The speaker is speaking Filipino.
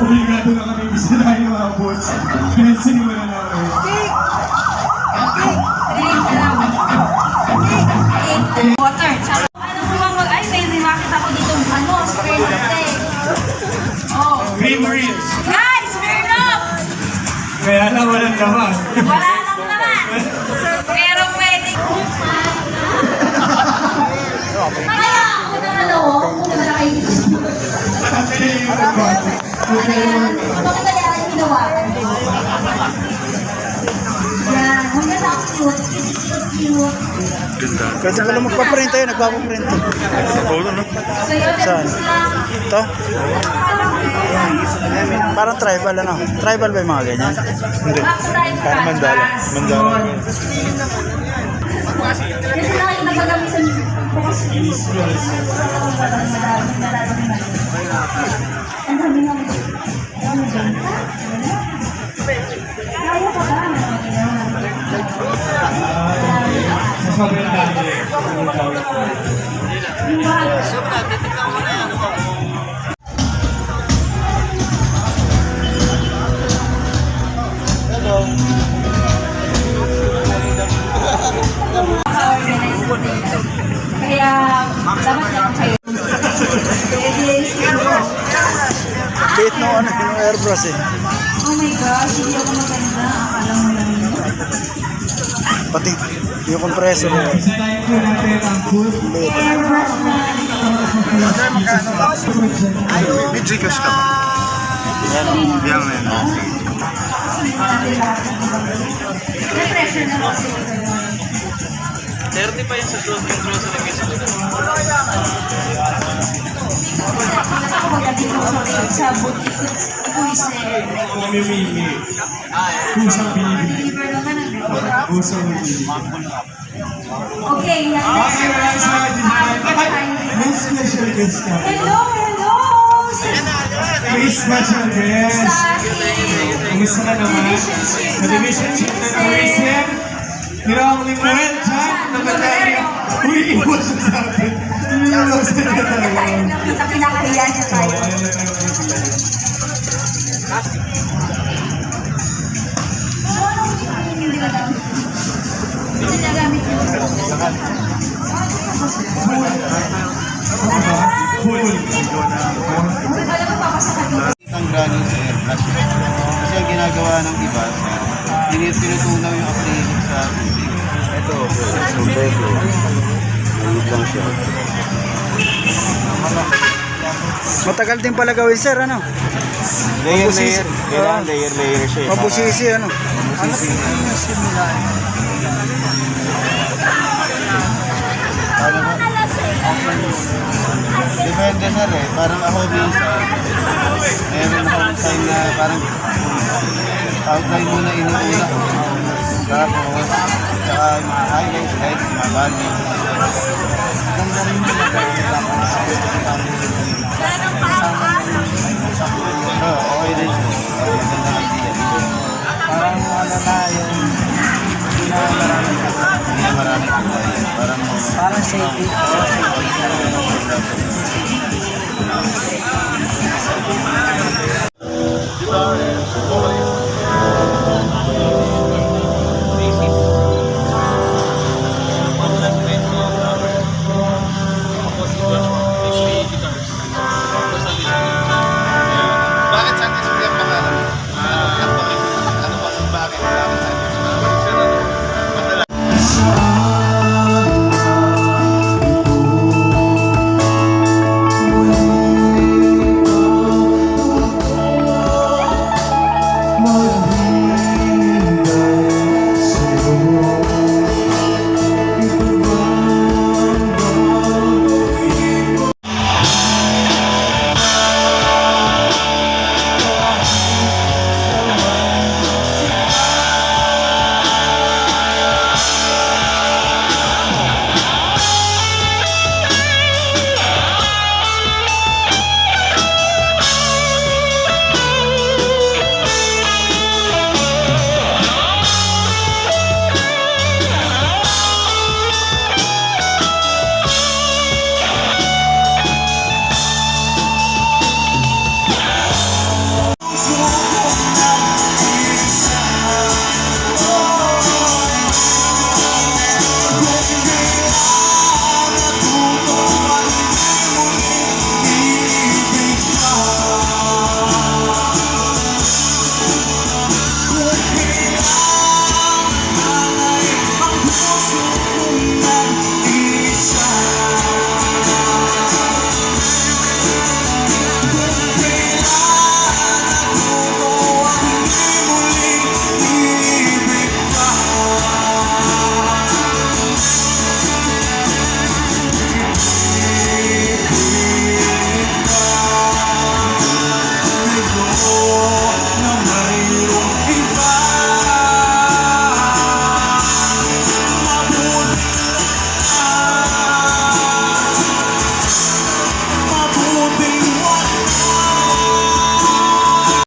obligado na kami bisitahin yung mga boots. Kaya sinimulan namin. Water. Ano po bang mag... Ay, may remarket ako dito. Ano, spray. Oh. Green Marines. Guys, meron up! Kaya lang walang naman. Cute. Kasi pala magpaprint tayo, nagpapaprint. So yun, Saan? lang. Ito? Parang tribal ano? Tribal ba yung mga ganyan? Hindi. Parang mandala. Mandala. Kasi lang yung nagagamit sa. Ang dami nga. Ano dyan? Kaya Sa sobrang dami. Hello. Kaya, dapat lang kayo. Bait no ano, airbrush eh. Oh my gosh, hindi ako maganda. Akala mo lang yun. Pati yung compressor. na. May Gcash ka ba? Yan. Yan na na kasi. 30 pa yun sa grocery grocery business. Ako magandang sa sa boutique ko is Mamimili. Kusang binibili. deliver ang Kusang binibili. Okay. Ay, May special guest ka. Hello, hello! May special guest. Kumusta ka naman? Sa chief ng tourism. Hirang Limuel, Chan, Nagatari. Uy, iwas siya sa akin. Tinulong sa niya talaga. Nakita pinakahiya niya tayo. Ayaw Ang running sa airbrush. Kasi ang ginagawa ng iba, tinutunaw yung acrylic sa tubig. Ito. Ayun lang siya. Matagal din pala gawin sir, ano? Layer, Mabusisi. layer. Kailangan layer, layer siya. eh. Mabusisi, ano? Paano ba? Depende sir eh. Parang ako minsan, meron akong time na parang outline muna inuuna ko. Tapos, saka yung mga highlights, lights, mga value. Ganda rin yung Oo, Saya.